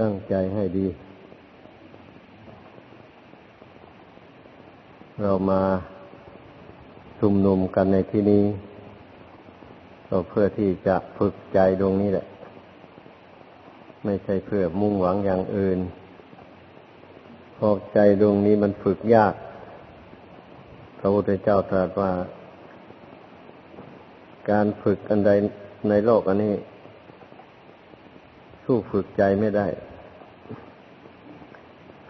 ตั้งใจให้ดี เรามาชุมนุมกันในที่นี้ ก็เพื่อที่จะฝึกใจดวงนี้แหละ ไม่ใช่เพื่อมุ่งหวังอย่างอื่นเพราะใจดวงนี้มันฝึกยาก พระพุทธเจ้าตรัสว่า การฝึกอันใดในโลกอันนี้ สู้ฝึกใจไม่ได้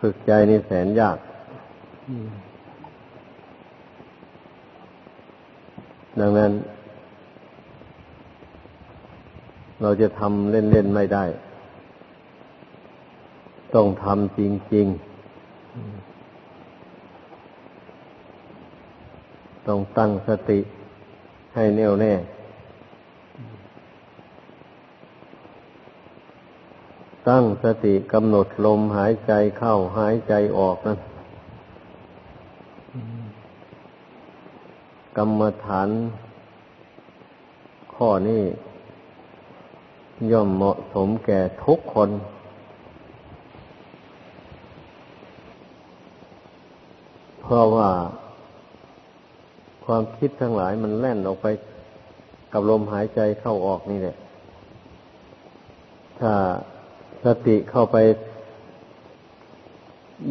ฝึกใจนี่แสนยากดังนั้น เราจะทำเล่น ๆ ไม่ได้ ต้องทำจริง ๆ ต้องตั้งสติให้แน่วแน่ ตั้งสติกำหนดลมหายใจเข้าหายใจออกนั้นกรรมฐาน ข้อนี้ย่อมเหมาะสมแก่ทุกคน เพราะว่า ความคิดทั้งหลายมันแล่นออกไปกับลมหายใจเข้าออกนี่แหละ ถ้า สติเข้าไป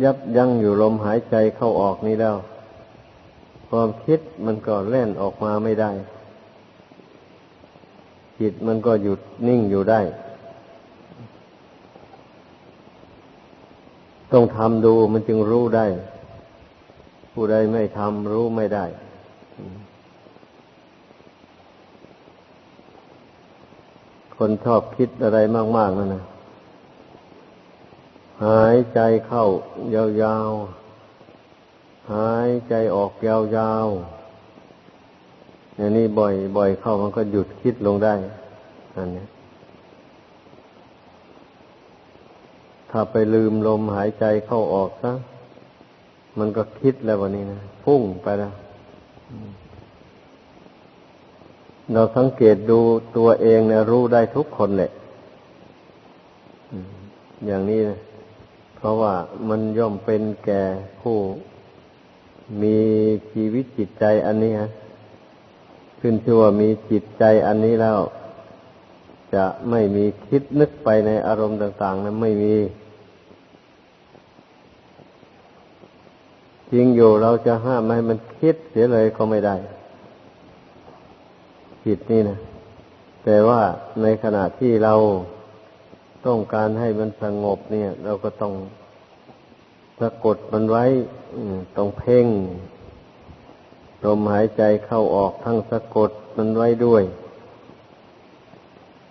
ยับยั้งอยู่ลมหายใจเข้าออกนี้แล้ว ความคิดมันก็แล่นออกมาไม่ได้ จิตมันก็หยุดนิ่งอยู่ได้ ต้องทำดูมันจึงรู้ได้ ผู้ใดไม่ทำรู้ไม่ได้คนชอบคิดอะไรมาก ๆนั่นนะ หายใจเข้ายาวๆ หายใจออกยาวๆ อย่างนี้บ่อยบ่อยเข้ามันก็หยุดคิดลงได้อันนี้ถ้าไปลืมลมหายใจเข้าออกซะมันก็คิดแล้ววันนี้นะพุ่งไปแล้วเราสังเกตดูตัวเองเนี่ยรู้ได้ทุกคนแหละอย่างนี้นะ เพราะว่ามันย่อมเป็นแก่ผู้มีชีวิตจิตใจอันนี้ฮะขึ้นชื่อว่ามีจิตใจอันนี้แล้ว จะไม่มีคิดนึกไปในอารมณ์ต่างๆนั้นไม่มีจริงอยู่เราจะห้ามให้มันคิดเสียเลยก็ไม่ได้ จิตนี่นะแต่ว่าในขณะที่เรา ต้องการให้มันสงบเนี่ย เราก็ต้องสะกดมันไว้ต้องเพ่งลมหายใจเข้าออกทั้งสะกดมันไว้ด้วย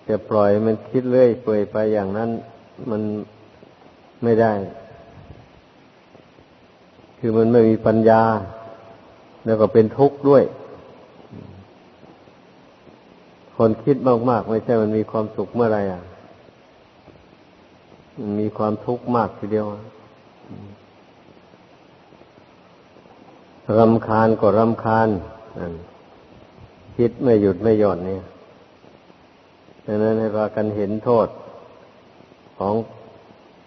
จะปล่อยมันคิดเรื่อยเปื่อยไปอย่างนั้น มันไม่ได้ คือมันไม่มีปัญญา แล้วก็เป็นทุกข์ด้วย คนคิดมากๆ ไม่ใช่มันมีความสุขเมื่อไรอะ มีความทุกข์มากทีเดียวรำคาญก็รำคาญคิดไม่หยุดไม่หย่อนเนี่ยดังนั้นให้พากันเห็นโทษของ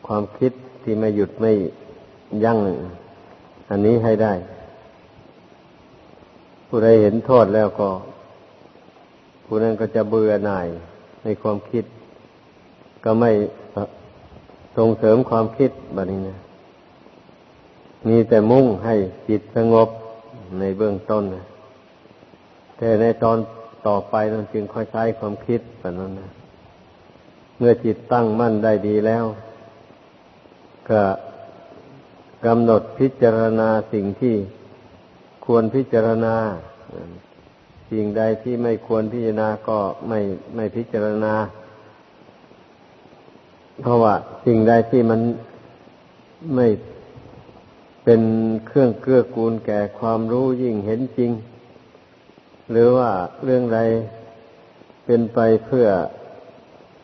ความคิดที่ไม่หยุดไม่ยั้งอันนี้ให้ได้ ผู้ใดเห็นโทษแล้วก็ ผู้นั้นก็จะเบื่อหน่ายในความคิด ก็ไม่ ส่งเสริมความคิดแบบนี้นะมีแต่มุ่งให้จิตสงบในเบื้องต้นนะแต่ในตอนต่อไปเราจึงค่อยใช้ความคิดแบบนั้นนะเมื่อจิตตั้งมั่นได้ดีแล้ว ก็กำหนดพิจารณาสิ่งที่ควรพิจารณา สิ่งใดที่ไม่ควรพิจารณาก็ไม่ไม่พิจารณา เพราะว่าสิ่งใดที่มันไม่เป็นเครื่องเกื้อกูลแก่ความรู้ยิ่งเห็นจริง หรือว่าเรื่องใดเป็นไปเพื่อ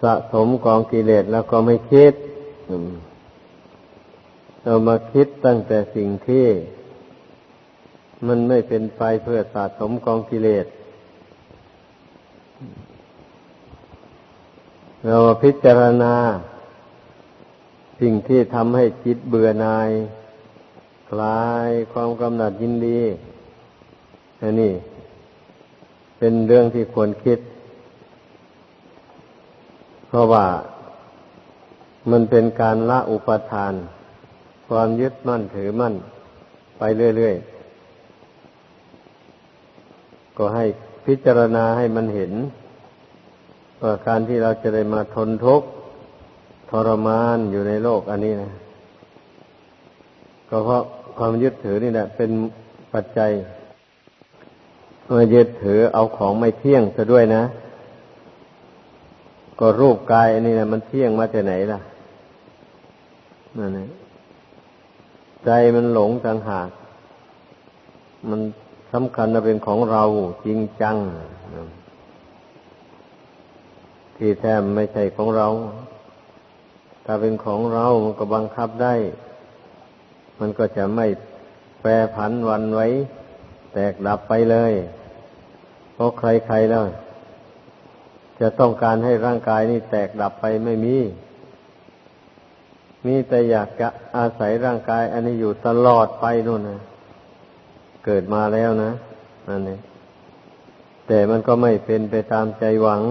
สะสมกองกิเลสแล้วก็ไม่คิดเรามาคิดตั้งแต่สิ่งที่ มันไม่เป็นไปเพื่อสะสมกองกิเลสเราพิจารณา สิ่งที่ทำให้จิตเบื่อหน่าย คลายความกำหนัดยินดีอันนี้เป็นเรื่องที่ควรคิด เพราะว่ามันเป็นการละอุปทาน ความยึดมั่นถือมั่น ไปเรื่อยๆ ก็ให้พิจารณาให้มันเห็นว่าการที่เราจะได้มาทนทุกข์ ทรมานอยู่ในโลกอันนี้นะ ก็เพราะความยึดถือนี่แหละเป็นปัจจัยมายึดถือเอาของไม่เที่ยงซะด้วยนะ ก็รูปกายอันนี้นะมันเที่ยงมาจากไหนล่ะนั่นเองใจมันหลงต่างหาก มันสำคัญว่าเป็นของเราจริงจัง ที่แท้ไม่ใช่ของเรา ถ้าเป็นของเรามันก็บังคับได้ มันก็จะไม่แปรผันวันไว้ แตกดับไปเลย เพราะใครๆแล้ว จะต้องการให้ร่างกายนี้แตกดับไปไม่มี มีแต่อยากจะอาศัยร่างกาย อันนี้อยู่ตลอดไปนู่นนะเกิดมาแล้วนะนั่นเองแต่มันก็ไม่เป็นไปตามใจหวัง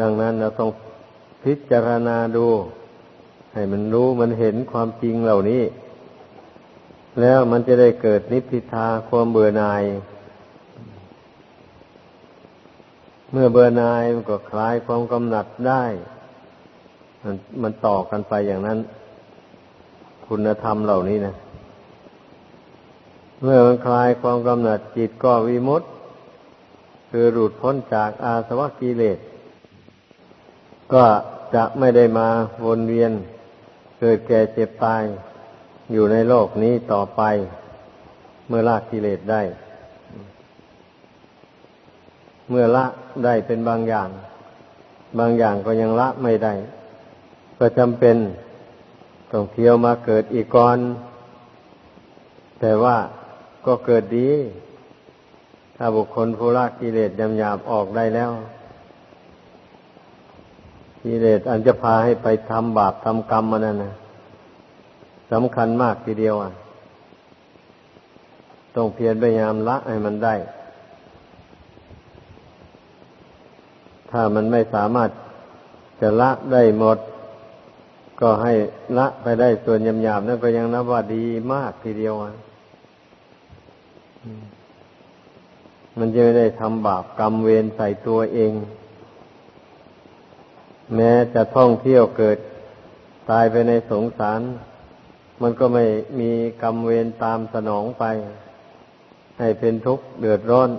ดังนั้นเราต้องพิจารณาดู ให้มันรู้มันเห็นความจริงเหล่านี้ แล้วมันจะได้เกิดนิพพิทาความเบื่อหน่าย เมื่อเบื่อหน่ายมันก็คลายความกำหนัดได้ มันมันต่อกันไปอย่างนั้น คุณธรรมเหล่านี้นะเมื่อมันคลายความกำหนัดจิตก็วิมุตต์คือหลุดพ้นจากอาสวะกิเลส ก็จะไม่ได้มาวนเวียน เกิดแก่เจ็บตาย อยู่ในโลกนี้ต่อไป เมื่อละกิเลสได้ เมื่อละได้เป็นบางอย่าง บางอย่างก็ยังละไม่ได้ ก็จำเป็นต้องเที่ยวมาเกิดอีกก่อน แต่ว่าก็เกิดดี ถ้าบุคคลผู้ละกิเลสยำหยาบออกได้แล้ว กิเลสอันจะพาให้ไปทำบาปทำกรรมมันนั่นนะสำคัญมากทีเดียวอะ ต้องเพียรพยายามละให้มันได้ ถ้ามันไม่สามารถจะละได้หมด ก็ให้ละไปได้ส่วนยำยาบนั่นก็ยังนับว่าดีมากทีเดียวอะมันจะไม่ได้ทำบาปกรรมเวรใส่ตัวเอง แม้จะท่องเที่ยวเกิดตายไปในสงสาร มันก็ไม่มีกรรมเวรตามสนองไป ให้เป็นทุกข์เดือดร้อน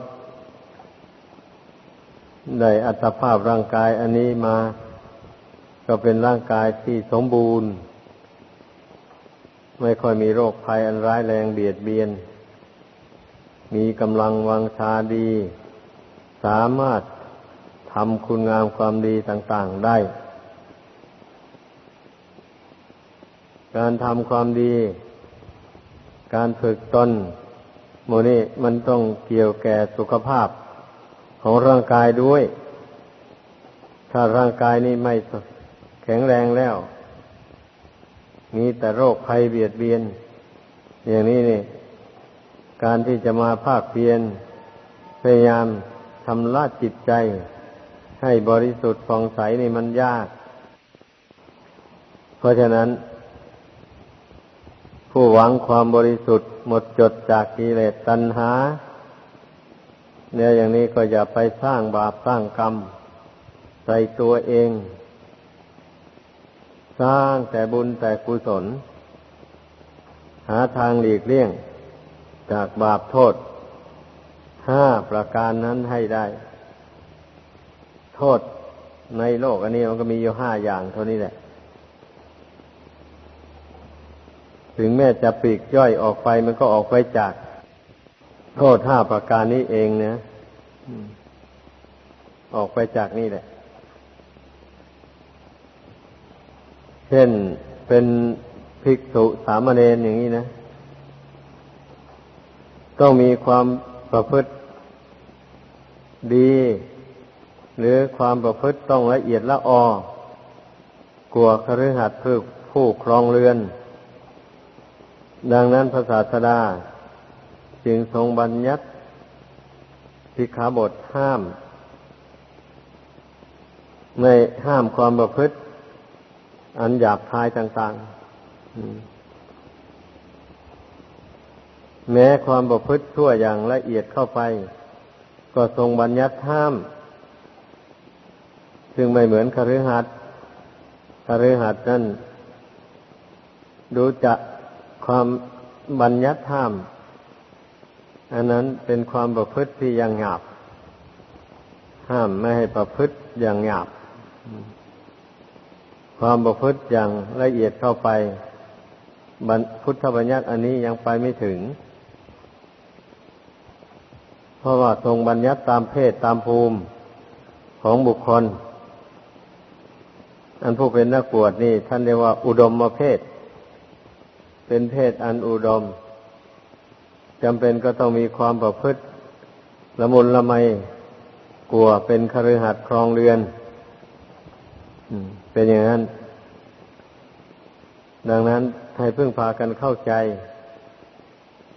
ได้อัตภาพร่างกายอันนี้มา ก็เป็นร่างกายที่สมบูรณ์ ไม่ค่อยมีโรคภัยอันร้ายแรงเบียดเบียน มีกำลังวังชาดี สามารถ ทำคุณงามความดีต่าง ๆได้ การทำความดี การฝึกตนโมนี่มันต้องเกี่ยวแก่สุขภาพของร่างกายด้วย ถ้าร่างกายนี้ไม่แข็งแรงแล้ว มีแต่โรคภัยเบียดเบียน อย่างนี้นี่ การที่จะมาภาคเพียนพยายามทำละจิตใจ ให้บริสุทธิ์ฟองใสนี่มันยาก เพราะฉะนั้น ผู้หวังความบริสุทธิ์หมดจดจากกิเลสตัณหา เนี่ยอย่างนี้ก็อย่าไปสร้างบาปสร้างกรรม ใส่ตัวเอง สร้างแต่บุญแต่กุศล หาทางหลีกเลี่ยง จากบาปโทษห้าประการนั้นให้ได้ โทษในโลกอันนี้มันก็มีอยู่ห้าอย่างเท่านี้แหละ ถึงแม้จะปีกย่อยออกไปมันก็ออกไปจากโทษห้าประการนี้เองนะออกไปจากนี่แหละ เช่นเป็นภิกษุสามเณรอย่างนี้นะ ต้องมีความประพฤติดี หรือความประพฤติต้องละเอียดละออกลัวคฤหัสถ์ผู้ผู้ครองเรือน ดังนั้นพระศาสดา จึงทรงบัญญัติสิกขาบทห้าม ในห้ามความประพฤติ อันหยาบคายต่างๆ แม้ความประพฤติชั่วอย่างละเอียดเข้าไป ก็ทรงบัญญัติห้าม ซึ่งไม่เหมือนคฤหัสถ์คฤหัสถ์นั้นดูจะความบัญญัติห้ามอันนั้นเป็นความประพฤติที่ยังหยาบ ห้ามไม่ให้ประพฤติอย่างหยาบ ความประพฤติอย่างละเอียดเข้าไปพุทธบัญญัติอันนี้ยังไปไม่ถึง เพราะว่าทรงบัญญัติตามเพศตามภูมิของบุคคล อันผู้เป็นนักบวชนี่ ท่านเรียกว่า อุดมมเพศ เป็นเพศอันอุดมจำเป็นก็ต้องมีความประพฤติละมุนละไมกลัวเป็นคฤหัสถ์ครองเรือนเป็นอย่างนั้น ดังนั้นให้พึ่งพากันเข้าใจ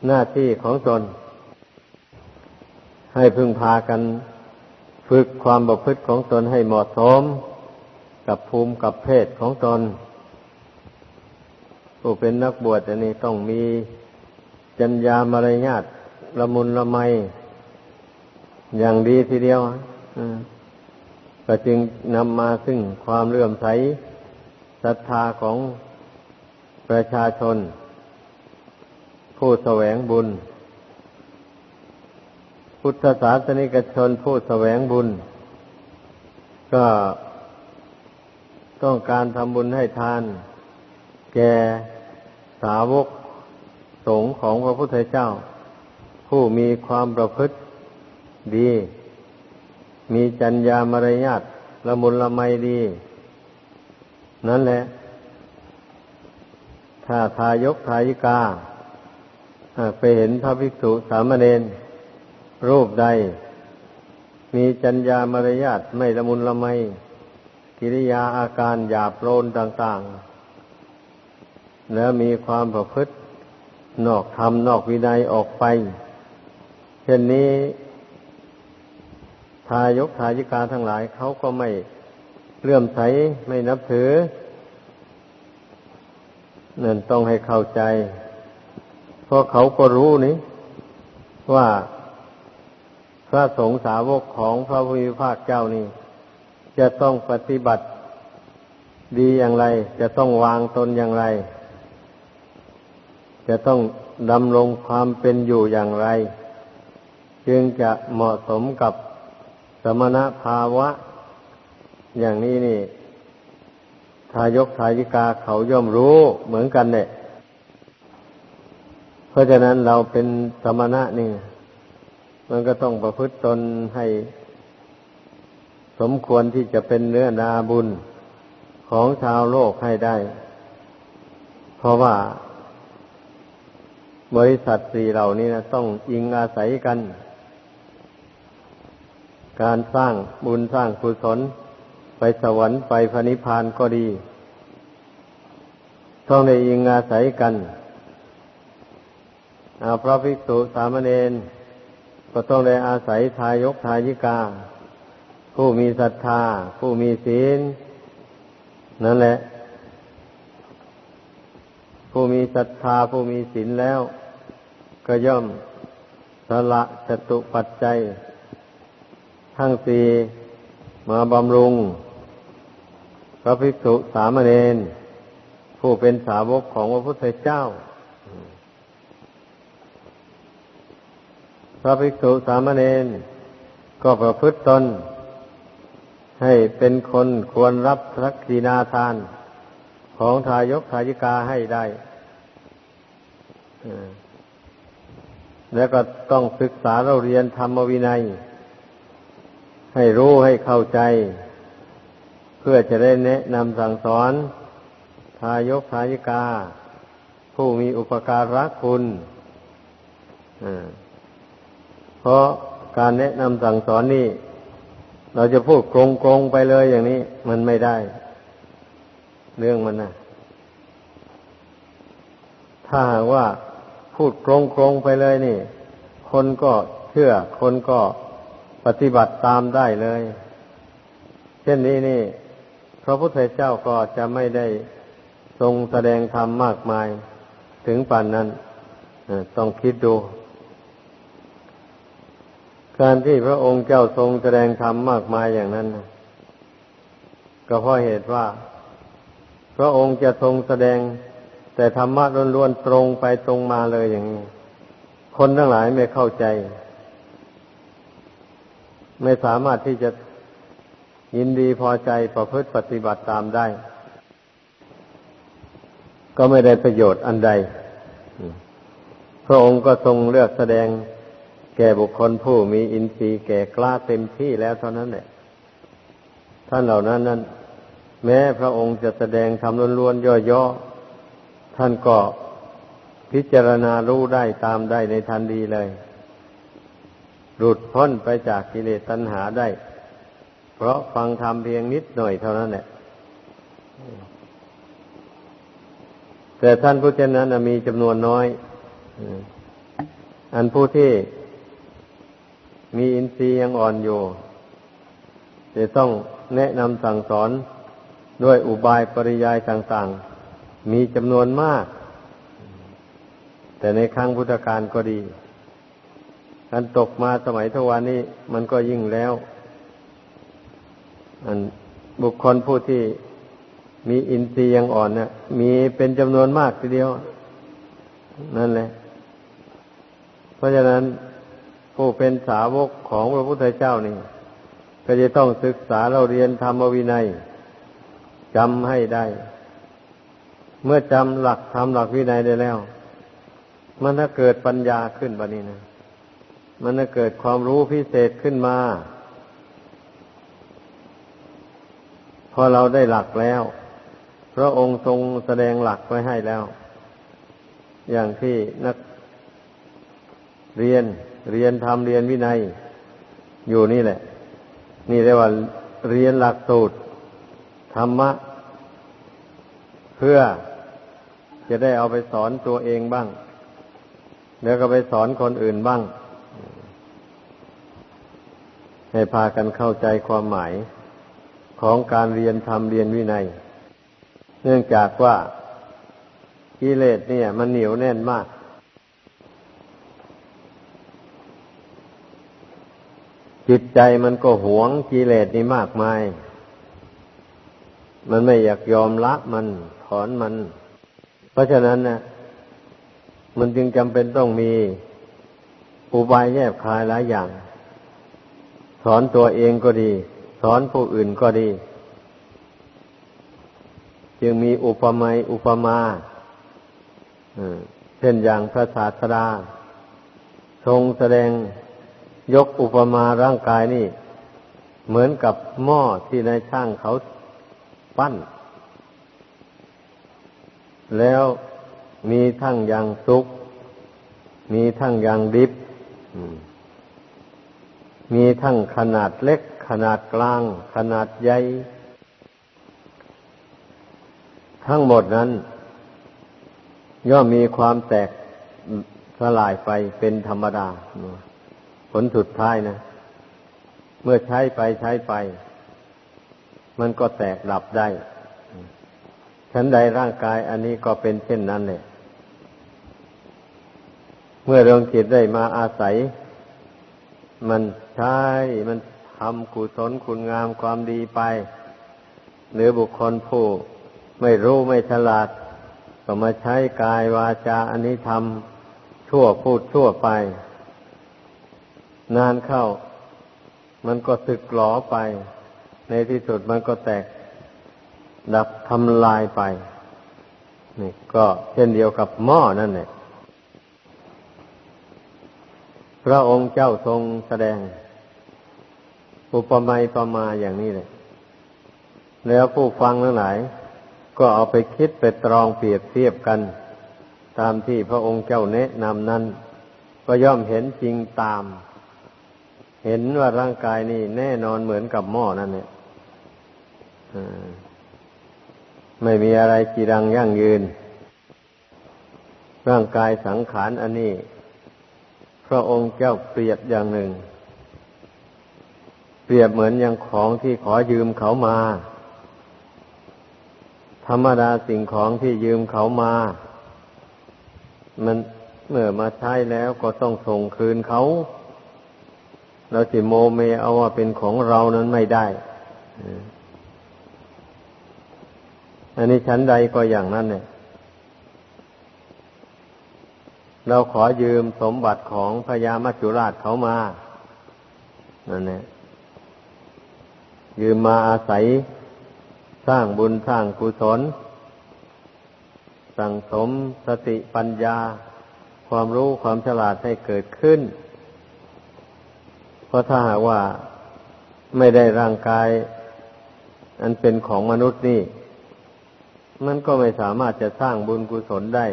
หน้าที่ของตน ให้พึ่งพากัน ฝึกความประพฤติของตนให้เหมาะสม กับภูมิกับเพศของตนผู้เป็นนักบวชอันนี้ต้องมีจัญญามารยาทละมุนละไม อย่างดีทีเดียวก็จึงนำมาซึ่งความเลื่อมใสศรัทธาของประชาชน ผู้แสวงบุญ พุทธศาสนิกชนผู้แสวงบุญ ก็ ต้องการทำบุญให้ทาน แก่สาวกสงฆ์ของพระพุทธเจ้า ผู้มีความประพฤติดี มีจัญญามารยาทละมุนละไมดี นั่นแหละ ถ้าทายกทายิกาไปเห็นพระภิกษุสามเณรรูปใด มีจัญญามารยาทไม่ละมุนละไม กิริยาอาการหยาบโลนต่าง ๆ แล้วมีความประพฤตินอกธรรมนอกวินัยออกไป เช่นนี้ ทายกทายิกาทั้งหลายเขาก็ไม่เลื่อมใสไม่นับถือนั่นต้องให้เข้าใจ เพราะเขาก็รู้นี่ว่าพระสงฆ์สาวกของพระพุทธภาคเจ้านี่ จะต้องปฏิบัติดีอย่างไร จะต้องวางตนอย่างไร จะต้องดำรงความเป็นอยู่อย่างไร จึงจะเหมาะสมกับสมณภาวะ อย่างนี้นี่ ทายกทายิกาเขาย่อมรู้เหมือนกันเนี่ยเพราะฉะนั้นเราเป็นสมณะนี่ มันก็ต้องประพฤติตนให้ สมควรที่จะเป็นเนื้อนาบุญของชาวโลกให้ได้ เพราะว่า บริษัทสี่เหล่านี้นะต้องอิงอาศัยกัน การสร้างบุญสร้างกุศลไปสวรรค์ไปพระนิพพานก็ดี ต้องได้อิงอาศัยกันพระภิกษุสามเณรก็ต้องได้อาศัยทายกทายิกา ผู้มีศรัทธา ผู้มีศีล นั่นแหละ ผู้มีศรัทธา ผู้มีศีลแล้ว ก็ย่อมสละจตุปัจจัย ทั้งสี่มาบำรุง พระภิกษุสามเณรผู้เป็นสาวกของพระพุทธเจ้า พระภิกษุสามเณรก็ประพฤติตน ให้เป็นคนควรรับทักษีนาทานของทายกทายิกาให้ได้แล้วก็ต้องศึกษาเราเรียนธรรมวินัย ให้รู้ให้เข้าใจ เพื่อจะได้แนะนำสั่งสอน ทายกทายิกา ผู้มีอุปการะคุณเพราะการแนะนำสั่งสอนนี่ เราจะพูดโกงๆไปเลยอย่างนี้ มันไม่ได้ เรื่องมันนะถ้าว่าพูดโกรงๆไปเลยนี่ คนก็เชื่อ คนก็ปฏิบัติตามได้เลย เช่นนี้นี่ พระพุทธเจ้าก็จะไม่ได้ทรงแสดงธรรมมากมายถึงป่านนั้นต้องคิดดู การที่พระองค์เจ้าทรงแสดงธรรมมากมายอย่างนั้นก็เพราะเหตุว่า พระองค์จะทรงแสดง แต่ธรรมะล้วนๆตรงไปตรงมาเลยอย่างนี้ คนทั้งหลายไม่เข้าใจ ไม่สามารถที่จะยินดีพอใจประพฤติปฏิบัติตามได้ ก็ไม่ได้ประโยชน์อันใด พระองค์ก็ทรงเลือกแสดง แก่บุคคลผู้มีอินทรีย์แก่กล้าเต็มที่แล้วเท่านั้นแหละท่านเหล่านั้นนั้น แม้พระองค์จะแสดงทำล้วนๆย่อๆท่านก็พิจารณารู้ได้ตามได้ในทันทีเลย หลุดพ้นไปจากกิเลสตัณหาได้ เพราะฟังธรรมเพียงนิดหน่อยเท่านั้นแหละแต่ท่านผู้เช่นนั้นมีจำนวนน้อย อันผู้ที่ มีอินทรีย์ยังอ่อนอยู่จะต้องแนะนำสั่งสอนด้วยอุบายปริยายต่างๆ มีจำนวนมาก แต่ในครั้งพุทธกาลก็ดีการตกมาสมัยทวานี้มันก็ยิ่งแล้ว อันบุคคลผู้ที่มีอินทรีย์ยังอ่อนเนี่ยมีเป็นจำนวนมากทีเดียว นั่นแหละ เพราะฉะนั้น ผู้เป็นสาวกของพระพุทธเจ้านี่ ก็จะต้องศึกษาเราเรียนธรรมวินัยจำให้ได้ เมื่อจำหลักธรรมหลักวินัยได้แล้ว มันถ้าเกิดปัญญาขึ้นบะนี้นะ มันจะเกิดความรู้พิเศษขึ้นมา พอเราได้หลักแล้ว พระองค์ทรงแสดงหลักไว้ให้แล้ว อย่างที่นักเรียน เรียนทำเรียนวินัย อยู่นี่แหละ นี่เรียกว่าเรียนหลักสูตรธรรมะ เพื่อจะได้เอาไปสอนตัวเองบ้าง แล้วก็ไปสอนคนอื่นบ้าง ให้พากันเข้าใจความหมายของการเรียนธรรมเรียนวินัย เนื่องจากว่ากิเลสเนี่ย มันเหนียวแน่นมาก จิตใจมันก็หวงกิเลสนี่มากมาย มันไม่อยากยอมละมันถอนมัน เพราะฉะนั้นนะมันจึงจำเป็นต้องมีอุบายแยบคายหลายอย่าง สอนตัวเองก็ดี สอนผู้อื่นก็ดี จึงมีอุปมาอุปมาเช่นอย่างพระศาสดาทรงแสดง ยกอุปมาร่างกายนี่ เหมือนกับหม้อที่นายช่างเขาปั้น แล้วมีทั้งอย่างสุก มีทั้งอย่างดิบ มีทั้งขนาดเล็ก ขนาดกลาง ขนาดใหญ่ ทั้งหมดนั้น ย่อมมีความแตกสลายไปเป็นธรรมดา ผลสุดท้ายนะ เมื่อใช้ไปใช้ไป มันก็แตกดับได้ฉันใดร่างกายอันนี้ก็เป็นเช่นนั้นเลยเมื่อดวงจิตได้มาอาศัย มันใช้มันทำกุศลคุณงามความดีไป หรือบุคคลผู้ไม่รู้ไม่ฉลาด ก็มาใช้กายวาจาอันนี้ทำชั่วพูดชั่วไป นานเข้า มันก็สึกหลอไป ในที่สุดมันก็แตก ดับทำลายไป นี่ ก็เช่นเดียวกับหม้อนั่นแหละพระองค์เจ้าทรงแสดง อุปมาประมาอย่างนี้เลยแล้วผู้ฟังทั้งหลาย ก็เอาไปคิดไปตรองเปรียบเทียบกัน ตามที่พระองค์เจ้าแนะนำนั้น ก็ย่อมเห็นจริงตาม เห็นว่าร่างกายนี่แน่นอนเหมือนกับหม้อนั่นเนี่ยไม่มีอะไรจีรังยั่งยืน ร่างกายสังขารอันนี้ พระองค์เจ้าเปรียบอย่างหนึ่ง เปรียบเหมือนอย่างของที่ขอยืมเขามา ธรรมดาสิ่งของที่ยืมเขามา มันเมื่อมาใช้แล้วก็ต้องส่งคืนเขา เราสิโมเมเอาว่าเป็นของเรานั้นไม่ได้อันนี้ชั้นใดก็อย่างนั้นเนี่ย เราขอยืมสมบัติของพญามัจจุราชเขามา นั่นแหละยืมมาอาศัยสร้างบุญสร้างกุศล สั่งสมสติปัญญา ความรู้ความฉลาดให้เกิดขึ้น เพราะถ้าหากว่าไม่ได้ร่างกาย อันเป็นของมนุษย์นี่ มันก็ไม่สามารถจะสร้างบุญกุศลได้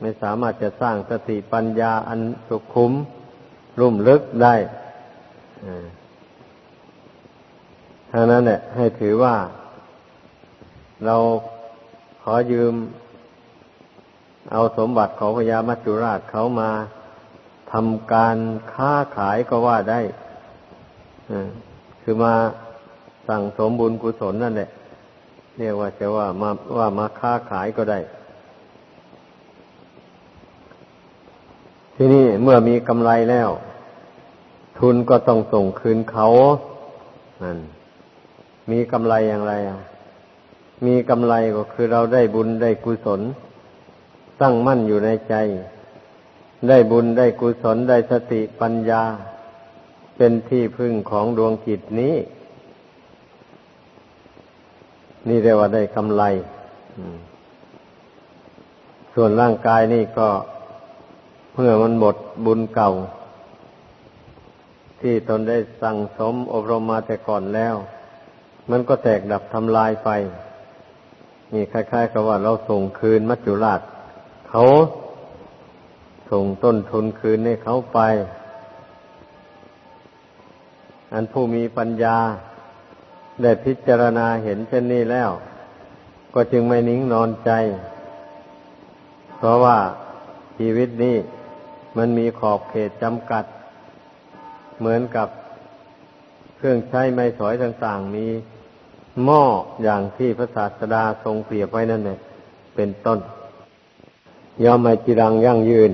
ไม่สามารถจะสร้างสติปัญญาอันสุขุม รุ่มลึกได้ท่านั้นเนี่ยให้ถือว่า เราขอยืม เอาสมบัติของพญามัจจุราชเขามา ทำการค้าขายก็ว่าได้คือมาสั่งสมบุญกุศลนั่นแหละเรียกว่าจะว่ามาว่ามาค้าขายก็ได้ ที่นี่เมื่อมีกำไรแล้ว ทุนก็ต้องส่งคืนเขานั่นมีกำไรอย่างไรอะมีกำไรก็คือเราได้บุญได้กุศลตั้งมั่นอยู่ในใจ ได้บุญได้กุศลได้สติปัญญา เป็นที่พึ่งของดวงจิตนี้ นี่เรียกว่าได้กำไร ส่วนร่างกายนี่ก็เมื่อมันหมดบุญเก่า ที่ตนได้สั่งสมอบรมมาแต่ก่อนแล้ว มันก็แตกดับทำลายไป นี่คล้ายๆกับว่าเราส่งคืนมัจจุราชเขา ส่งต้นทุนคืนให้เขาไป อันผู้มีปัญญาได้พิจารณาเห็นเช่นนี้แล้ว ก็จึงไม่นิ่งนอนใจ เพราะว่าชีวิตนี้มันมีขอบเขตจำกัด เหมือนกับเครื่องใช้ไม้สอยต่างๆ มีหม้ออย่างที่พระศาสดาทรงเปรียบไว้นั่นเนี่ยเป็นต้นยอมไม่จีรังยั่งยืน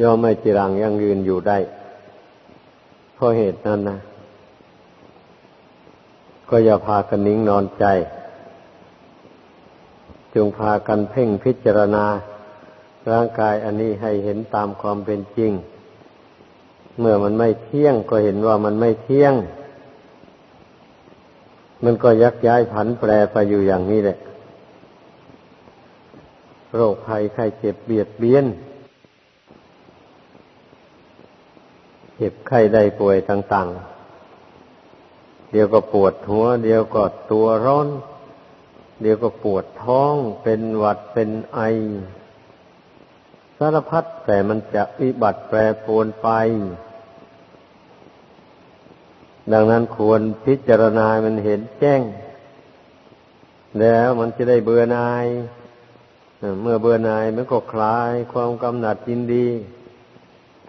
ย่อมไม่จีรังยังยืนอยู่ได้ เพราะเหตุนั้นนะก็อย่าพากันนิ่งนอนใจ จงพากันเพ่งพิจารณา ร่างกายอันนี้ให้เห็นตามความเป็นจริง เมื่อมันไม่เที่ยงก็เห็นว่ามันไม่เที่ยง มันก็ยักย้ายผันแปรไปอยู่อย่างนี้แหละ โรคภัยไข้เจ็บเบียดเบียน เจ็บไข้ได้ป่วยต่าง ๆ เดี๋ยวก็ปวดหัว เดี๋ยวก็ตัวร้อน เดี๋ยวก็ปวดท้อง เป็นหวัดเป็นไอ สารพัดแต่มันจะวิบัติแปรปรวนไป ดังนั้นควรพิจารณามันเห็นแจ้ง แล้วมันจะได้เบื่อนาย เมื่อเบื่อนายมันก็คลายความกำหนัดยินดี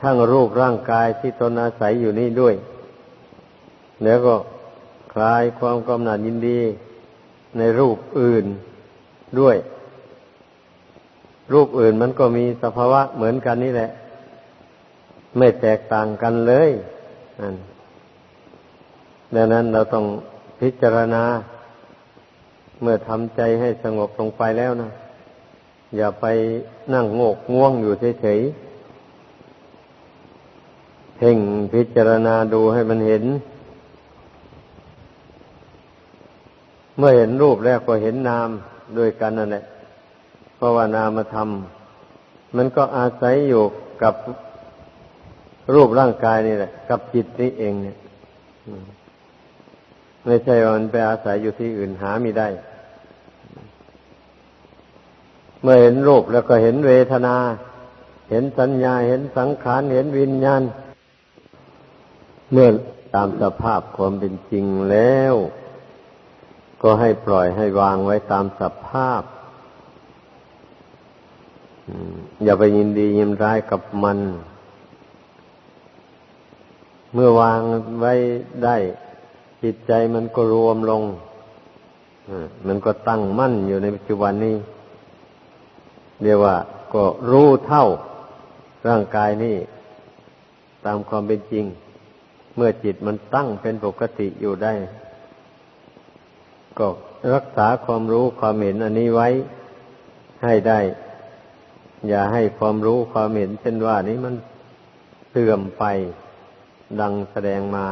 ทั้งรูปร่างกายที่ตนอาศัยอยู่นี่ด้วย แล้วก็คลายความกำหนัดยินดีในรูปอื่นด้วย รูปอื่นมันก็มีสภาวะเหมือนกันนี่แหละ ไม่แตกต่างกันเลยนั่นดังนั้นเราต้องพิจารณา เมื่อทำใจให้สงบลงไปแล้วนะ อย่าไปนั่งโงกง่วงอยู่เฉยๆ พ่งพิจารณาดูให้มันเห็น เมื่อเห็นรูปแล้วก็เห็นนามด้วยกันนั่นแหละเพราะว่านามธรรม มันก็อาศัยอยู่กับรูปร่างกายนี่แหละ กับจิตนี้เองเนี่ยไม่ใช่ว่ามันไปอาศัยอยู่ที่อื่นหาไม่ได้ เมื่อเห็นรูปแล้วก็เห็นเวทนา เห็นสัญญา เห็นสังขาร เห็นวิญญาณ เมื่อตามสภาพความเป็นจริงแล้ว ก็ให้ปล่อยให้วางไว้ตามสภาพอย่าไปยินดียินร้ายกับมัน เมื่อวางไว้ได้จิตใจมันก็รวมลงมันก็ตั้งมั่นอยู่ในปัจจุบันนี้ เรียกว่าก็รู้เท่าร่างกายนี้ตามความเป็นจริง เมื่อจิตมันตั้งเป็นปกติอยู่ได้ ก็รักษาความรู้ความเห็นอันนี้ไว้ให้ได้ อย่าให้ความรู้ความเห็นเช่นว่านี้มันเสื่อมไปดังแสดงมา